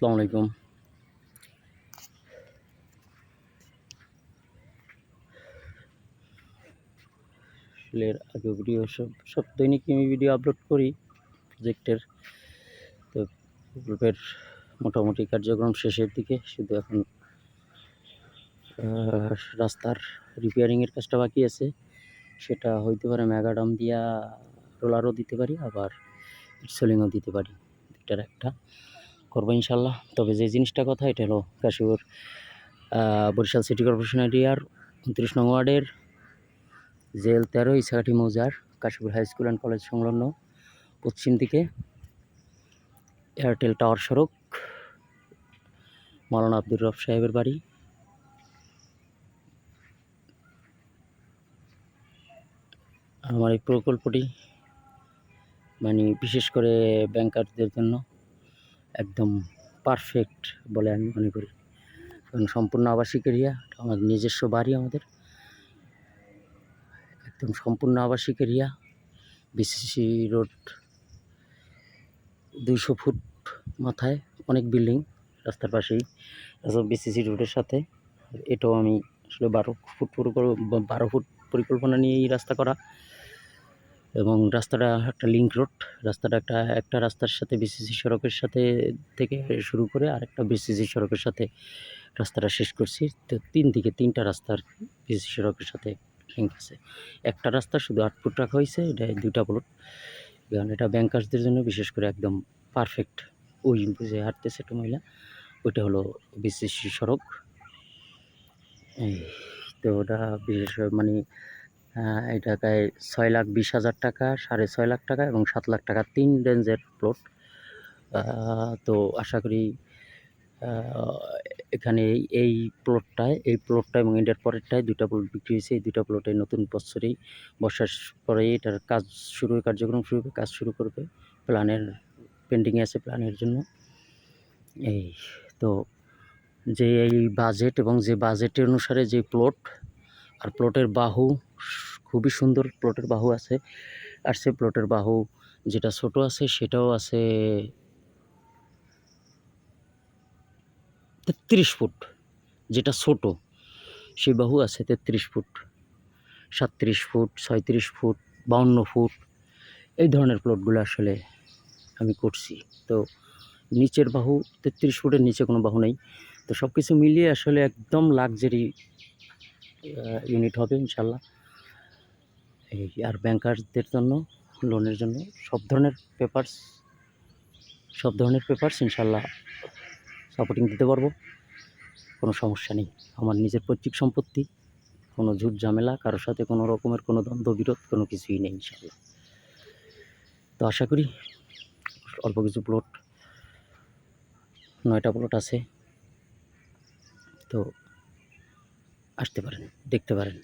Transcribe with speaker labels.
Speaker 1: আসসালামু আলাইকুম। এর আগে ভিডিও সব সব দৈনিক আমি ভিডিও আপলোড করি প্রজেক্টের তো প্রকল্পের মোটামুটি কার্যক্রম শেষের দিকে, শুধু এখন রাস্তার রিপেয়ারিংয়ের কাজটা বাকি আছে। সেটা হইতে পারে ম্যাগাডাম দিয়া রোলারও দিতে পারি, আবার সোলিংও দিতে পারি। দুটার একটা। করব ইনশাল্লাহ। তবে যে জিনিসটা কথা, এটা হলো কাশীপুর বরিশাল সিটি কর্পোরেশন এরিয়ার উনত্রিশ নং ওয়ার্ডের জেল তেরো ইসাকাঠি মৌজার, Kashipur high school and college সংলগ্ন পশ্চিম দিকে এয়ারটেল টাওয়ার সড়ক মাওলানা আব্দুর রব সাহেবের বাড়ি। আমার এই প্রকল্পটি মানে বিশেষ করে ব্যাংকারদের জন্য একদম পারফেক্ট বলে আমি মনে করি। কারণ সম্পূর্ণ আবাসিক এরিয়া আমার নিজস্ব বাড়ি আমাদের। একদম সম্পূর্ণ আবাসিক এরিয়া বিসিসি রোড দুইশো ফুট মাথায় অনেক বিল্ডিং রাস্তার পাশেই। বিসিসি রোডের সাথে, এটাও আমি আসলে বারো ফুট পরিকল্প- বারো ফুট পরিকল্পনা নিয়ে এই রাস্তা করা। এবং রাস্তাটা একটা লিঙ্ক রোড রাস্তাটা একটা একটা রাস্তার সাথে বিসিসি সড়কের সাথে থেকে শুরু করে আরেকটা বিসিসি সড়কের সাথে রাস্তাটা শেষ করছি। তো তিন দিকে তিনটা রাস্তার বিসিসি সড়কের সাথে লিঙ্ক আছে। একটা রাস্তা শুধু আট ফুট রাখা হয়েছে, এটা দুইটা প্লট কারণ এটা ব্যাংকার্সদের জন্য বিশেষ করে একদম পারফেক্ট ওই যে হাঁটতেছে একটা মহিলা, ওইটা হলো বিসিসি সড়ক। তো ওটা বিশেষ মানে এই টাকায় ছয় লাখ বিশ হাজার টাকা, সাড়ে ছয় লাখ টাকা এবং সাত লাখ টাকা তিন রেঞ্জের প্লট তো আশা করি এখানে এই প্লটটায় এই প্লটটা এবং এটার পরেরটায় দুটা প্লট বিক্রি হয়েছে। এই দুটা প্লটে নতুন বছরেই, বর্ষার পরেই এটার কাজ শুরু কার্যক্রম শুরু কাজ শুরু করবে। প্ল্যানের পেন্ডিংয়ে আছে প্ল্যানের জন্য। এই, তো যে এই বাজেট এবং যে বাজেটের অনুসারে যে প্লট আর প্লটের বাহু খুবই সুন্দর প্লটের বাহু আছে। আর সে প্লটের বাহু যেটা ছোট আছে, সেটাও আছে তেত্রিশ ফুট। যেটা ছোট, সেই বাহু আছে তেত্রিশ ফুট, সাতত্রিশ ফুট, ছয়ত্রিশ ফুট, বাউন্ন ফুট। এই ধরনের প্লটগুলো আসলে আমি করছি। তো নিচের বাহু, তেত্রিশ ফুটের নিচে কোনো বাহু নেই। তো সব কিছু মিলিয়ে আসলে একদম লাক্সারি ইউনিট হবে ইনশাল্লাহ। এই আর ব্যাংকারদের জন্য লোনের জন্য, সব ধরনের পেপারস সব ধরনের পেপারস ইনশাল্লাহ সাপোর্টিং দিতে পারব। কোনো সমস্যা নেই। আমার নিজের পৈতৃক সম্পত্তি, কোনো ঝুট ঝামেলা, কারোর সাথে কোনো রকমের কোনো দ্বন্দ্ব, বিরোধ, কোনো কিছুই নেই ইনশাল্লাহ। তো আশা করি অল্প কিছু প্লট নয়টা প্লট আছে। তো আসতে পারেন, দেখতে পারেন।